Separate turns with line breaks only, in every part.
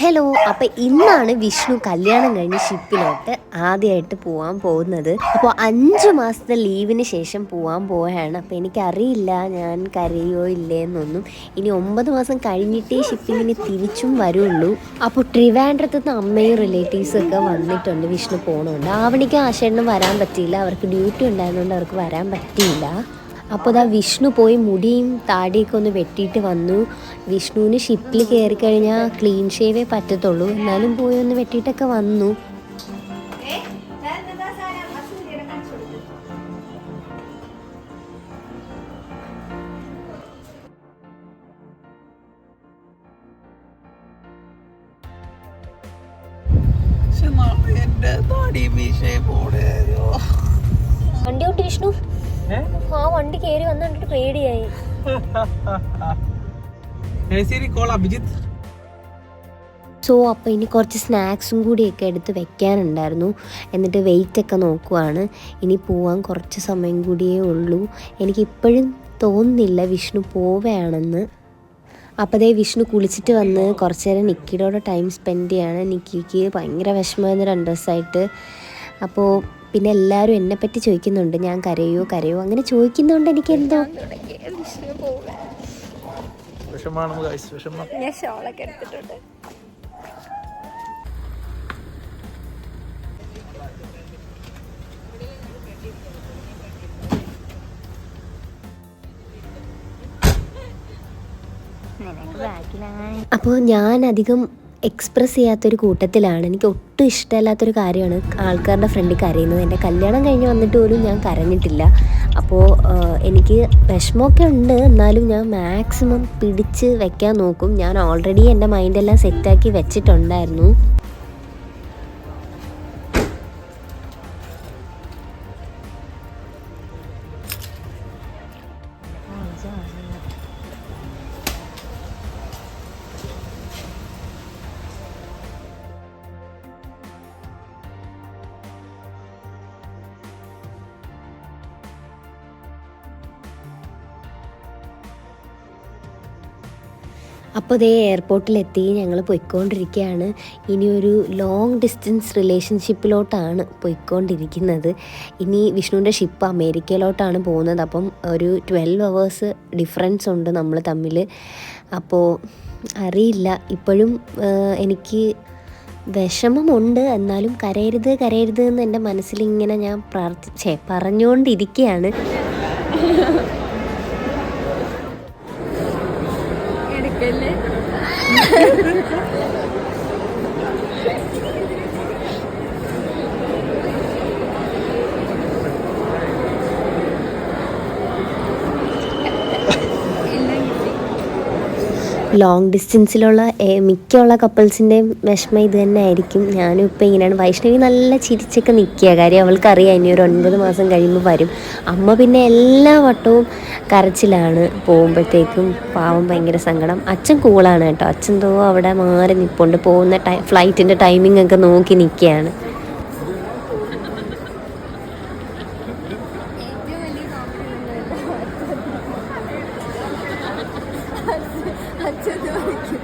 Hello അപ്പൊ ഇന്നാണ് വിഷ്ണു കല്യാണം കഴിഞ്ഞ് ഷിപ്പിലോട്ട് ആദ്യമായിട്ട് പോവാൻ പോകുന്നത്. അപ്പോൾ അഞ്ച് മാസത്തെ ലീവിന് ശേഷം പോവാൻ പോവുകയാണ് അപ്പോൾ എനിക്കറിയില്ല ഞാൻ കരയോ ഇല്ലേന്നൊന്നും. ഇനി ഒമ്പത് മാസം കഴിഞ്ഞിട്ടേ ഷിപ്പിൽ ഇനി തിരിച്ചും വരുള്ളൂ. അപ്പോൾ ട്രിവാൻഡ്രത്ത് നിന്ന് അമ്മയും റിലേറ്റീവ്സും ഒക്കെ വന്നിട്ടുണ്ട് വിഷ്ണു പോകണമുണ്ട് ആവണിക്ക് ആശേട്ടനും വരാൻ പറ്റിയില്ല. അവർക്ക് ഡ്യൂട്ടി ഉണ്ടായതുകൊണ്ട് അവർക്ക് വരാൻ പറ്റിയില്ല. അപ്പോൾ ഇതാ വിഷ്ണു പോയി മുടിയും താടിയൊക്കെ ഒന്ന് വെട്ടിയിട്ട് വന്നു. വിഷ്ണുവിന് ഷിപ്പിൽ കയറി കഴിഞ്ഞാൽ ക്ലീൻ ഷേവേ പറ്റത്തുള്ളൂ. എന്നാലും പോയി ഒന്ന് വെട്ടിയിട്ടൊക്കെ വന്നു.
എന്റെ താടി പോടെയോ
വണ്ടി കൊണ്ട് വിഷ്ണു. ആ വണ്ടി കേറി വന്നിട്ട് പേടിയായി.
അഭിജിത്ത്.
സോ അപ്പോൾ ഇനി കുറച്ച് സ്നാക്സും കൂടിയൊക്കെ എടുത്ത് വെക്കാനുണ്ടായിരുന്നു. എന്നിട്ട് വെയിറ്റ് ഒക്കെ നോക്കുവാണ്. ഇനി പോവാൻ കുറച്ച് സമയം കൂടിയേ ഉള്ളൂ. എനിക്കിപ്പോഴും തോന്നുന്നില്ല വിഷ്ണു പോവുകയാണെന്ന്. അപ്പോൾ ദേ വിഷ്ണു കുളിച്ചിട്ട് വന്ന് കുറച്ച് നേരം നിക്കിയുടെ ടൈം സ്പെൻഡ് ചെയ്യാണ്. നിക്കിക്ക് ഭയങ്കര വിഷമമായിരുന്നു രണ്ട് ദിവസമായിട്ട്. അപ്പോൾ പിന്നെ എല്ലാവരും എന്നെപ്പറ്റി ചോദിക്കുന്നുണ്ട്. ഞാൻ കരയോ കരയോ? അങ്ങനെ ചോദിക്കുന്നതുകൊണ്ട് എനിക്ക് എന്തോ
ഞാൻ ഷോളൊക്കെ എടുത്തിട്ടുണ്ട്.
അപ്പോൾ ഞാൻ അധികം എക്സ്പ്രസ് ചെയ്യാത്തൊരു കൂട്ടത്തിലാണ്. എനിക്ക് ഒട്ടും ഇഷ്ടമല്ലാത്തൊരു കാര്യമാണ് ആൾക്കാരുടെ ഫ്രണ്ടിൽ കരയുന്നത്. എന്റെ കല്യാണം കഴിഞ്ഞ് വന്നിട്ട് പോലും ഞാൻ കരഞ്ഞിട്ടില്ല. അപ്പോൾ എനിക്ക് വിഷമമൊക്കെ ഉണ്ട്. എന്നാലും ഞാൻ മാക്സിമം പിടിച്ച് വെക്കാൻ നോക്കും. ഞാൻ ഓൾറെഡി എന്റെ മൈൻഡെല്ലാം സെറ്റാക്കി വെച്ചിട്ടുണ്ടായിരുന്നു. അപ്പോൾ ദേ എയർപോർട്ടിലെത്തി ഞങ്ങൾ പോയിക്കൊണ്ടിരിക്കുകയാണ് ഒരു ലോങ് ഡിസ്റ്റൻസ് റിലേഷൻഷിപ്പിലോട്ടാണ് പോയിക്കൊണ്ടിരിക്കുന്നത്. ഇനി വിഷ്ണുവിന്റെ ഷിപ്പ് അമേരിക്കയിലോട്ടാണ് പോകുന്നത്. അപ്പം ഒരു ട്വൽവ് അവേഴ്സ് ഡിഫറൻസ് ഉണ്ട് നമ്മൾ തമ്മിൽ അപ്പോൾ അറിയില്ല. ഇപ്പോഴും എനിക്ക് വിഷമമുണ്ട്. എന്നാലും കരയരുത് കരയരുത് എന്ന് എന്റെ മനസ്സിലിങ്ങനെ ഞാൻ പ്രാർത്ഥിച്ചേ പറഞ്ഞുകൊണ്ടിരിക്കുകയാണ്
എടുക്കല്ലേ
ലോങ് ഡിസ്റ്റൻസിലുള്ള മിക്കുള്ള കപ്പിൾസിന്റെയും വിഷമം ഇത് തന്നെ ആയിരിക്കും. ഞാനും ഇപ്പം ഇങ്ങനെയാണ്. വൈഷ്ണവി നല്ല ചിരിച്ചൊക്കെ നിൽക്കുക. കാര്യം അവൾക്കറിയാം ഇനി ഒരു ഒൻപത് മാസം കഴിയുമ്പോൾ വരും. അമ്മ പിന്നെ എല്ലാ വട്ടവും കരച്ചിലാണ് പോകുമ്പോഴത്തേക്കും പാവം ഭയങ്കര സങ്കടം. അച്ഛൻ കൂളാണ് കേട്ടോ. അച്ഛൻ തോ അവിടെ മാറി നിൽപ്പുണ്ട് പോകുന്ന ടൈ ഫ്ലൈറ്റിന്റെ ടൈമിംഗ് ഒക്കെ നോക്കി നിൽക്കുകയാണ്.
അച്ഛൻ ചോദിക്കും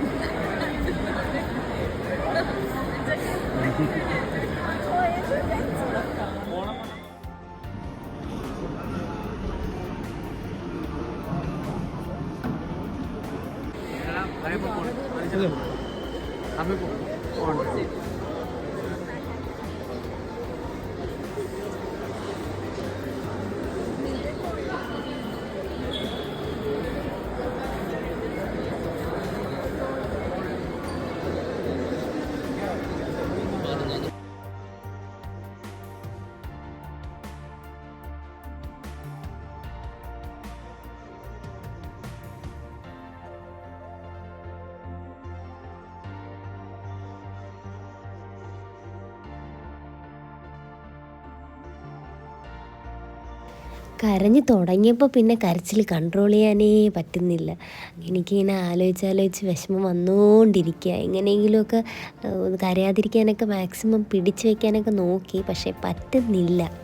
കരഞ്ഞു തുടങ്ങിയപ്പോൾ പിന്നെ കരച്ചിൽ കൺട്രോൾ ചെയ്യാനേ പറ്റുന്നില്ല. എനിക്കിങ്ങനെ ആലോചിച്ചാലോചിച്ച് വിഷമം വന്നുകൊണ്ടിരിക്കുക എങ്ങനെയെങ്കിലുമൊക്കെ കരയാതിരിക്കാനൊക്കെ മാക്സിമം പിടിച്ചു വയ്ക്കാനൊക്കെ നോക്കി. പക്ഷേ പറ്റുന്നില്ല.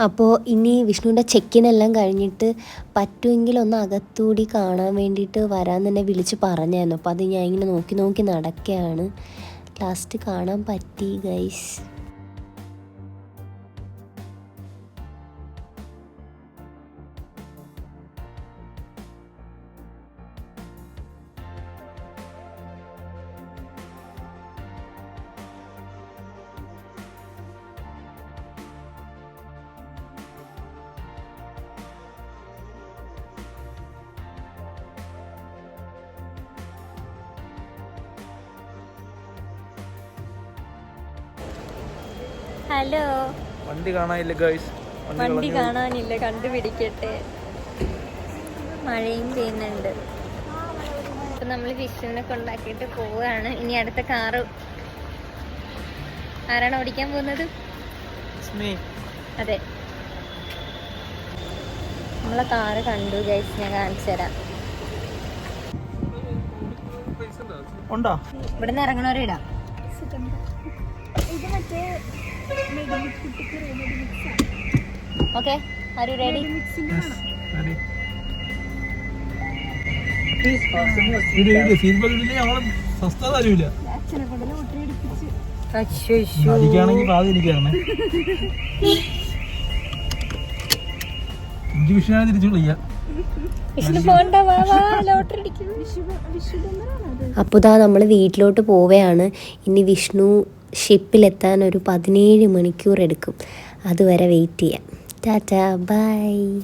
അപ്പോൾ ഇനി വിഷ്ണുവിന്റെ ചെക്കിനെല്ലാം കഴിഞ്ഞിട്ട് പറ്റുമെങ്കിൽ ഒന്ന് അകത്തൂടി കാണാൻ വേണ്ടിയിട്ട് വരാൻ തന്നെ വിളിച്ച് പറഞ്ഞായിരുന്നു. അപ്പോൾ അത് ഞാൻ ഇങ്ങനെ നോക്കി നോക്കി നടക്കുകയാണ്. ലാസ്റ്റ് കാണാൻ പറ്റി ഗൈസ്
ഹലോ.
വണ്ടി കാണാനില്ല ഗൈസ്
വണ്ടി കാണാനില്ല കണ്ടുപിടിക്കട്ടെ. മഴയും പെയ്യുന്നുണ്ട്. അപ്പൊ നമ്മൾ വിഷുവിനെ കൊണ്ടാക്കിയിട്ട് പോവുകയാണ്. ഇനി അടുത്ത കാറ് ആരാണ് ഓടിക്കാൻ പോകുന്നത്? അതെ. നമ്മളെ കാറ് കണ്ടു ഗൈസ് ഞാൻ കാണിച്ചു തരാം.
ഉണ്ടോ?
ഇവിടുന്ന് ഇറങ്ങണവരെ ഇടാം. ഇത് ആര് റെഡി വാ വാ ലോട്ടറി അടിക്കും
അപ്പോൾ ഇതാ നമ്മൾ വീട്ടിലോട്ട് പോവുകയാണ്. ഇനി വിഷ്ണു ഷിപ്പിലെത്താൻ ഒരു പതിനേഴ് മണിക്കൂർ എടുക്കും. അതുവരെ വെയിറ്റ് ചെയ്യാം. Tata bye.